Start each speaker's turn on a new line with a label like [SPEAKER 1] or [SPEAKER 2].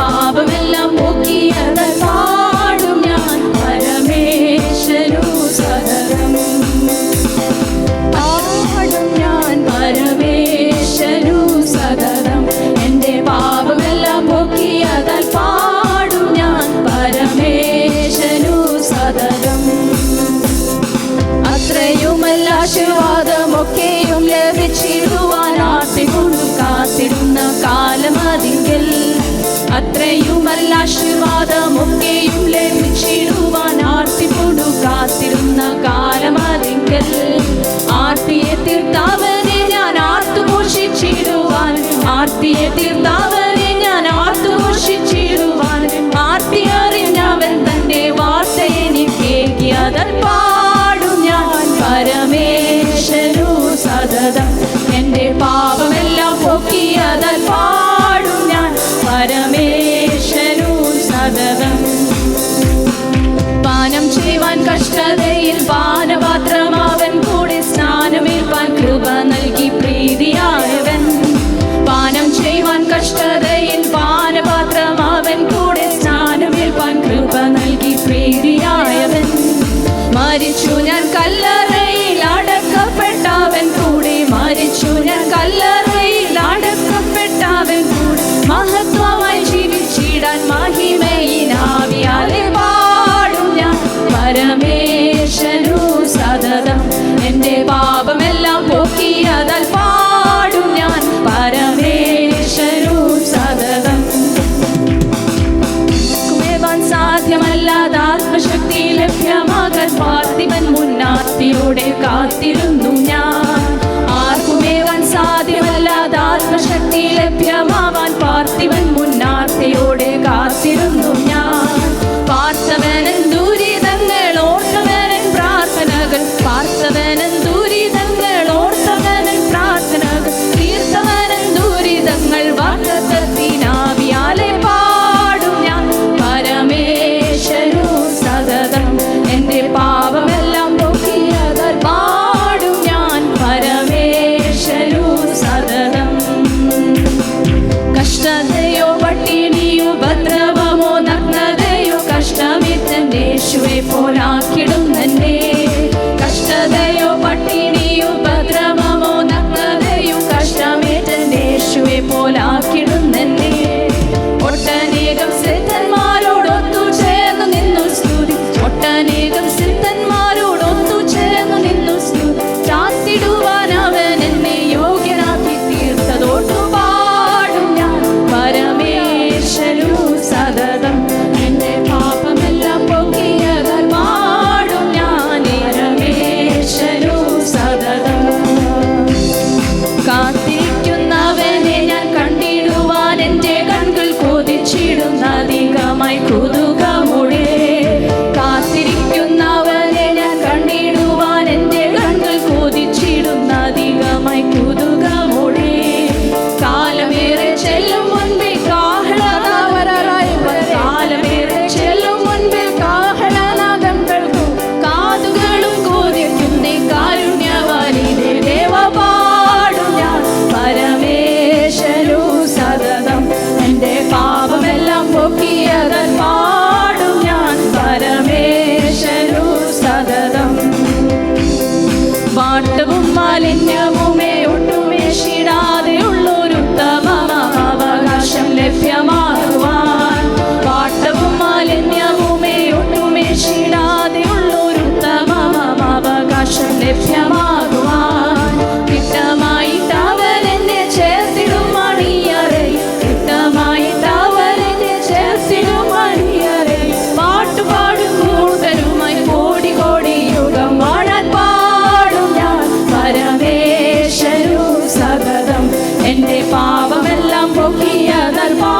[SPEAKER 1] father. ആശീർവാദമൊക്കെയും ലഭിച്ചിടുവാൻ ആർത്തിപ്പൊടു കാത്തിരുന്ന കാലമതിങ്കൽ ആർത്തിയെ തീർത്താവനെ ഞാൻ ആർത്തു ഘോഷിച്ചിടുവാൻ ആർത്തിയെ തീർത്താവനെ ഞാൻ ആർത്തു ഘോഷിച്ചിടുവാൻ ആർത്തി അറിഞ്ഞവൻ തന്റെ വാർത്ത എനിക്കേകി അതൽ പാടും ഞാൻ പരമേശ്വരു സതതം പാനകം പാനം ചെയ്യുവാൻ കഷ്ടതയിൽ പാനപാത്രമാവൻ കൂടെ സ്നാനമേൽപ്പാൻ കൃപ നൽകി പ്രീതിയായവൻ. പാനം ചെയ്യുവാൻ കഷ്ടതയിൽ പാനപാത്രമാവൻ കൂടെ സ്നാനമേൽപ്പാൻ കൃപ നൽകി പ്രീതിയായവൻ. മരിച്ചു എന്റെ പാപമെല്ലാം പോക്കിയതൽ പാടും ഞാൻ. പരമേശ്വരു സതതം സാധ്യമല്ലാത്ത ആത്മശക്തി ലഭ്യമാകാൻ പാർത്തിവൻ മുന്നാത്തിയോടെ കാത്തിരുന്നു ഞാൻ. 你的。പാട്ടവും മാലിന്യവും എന്റെ പാപമെല്ലാം പൊക്കിയ നൽമാ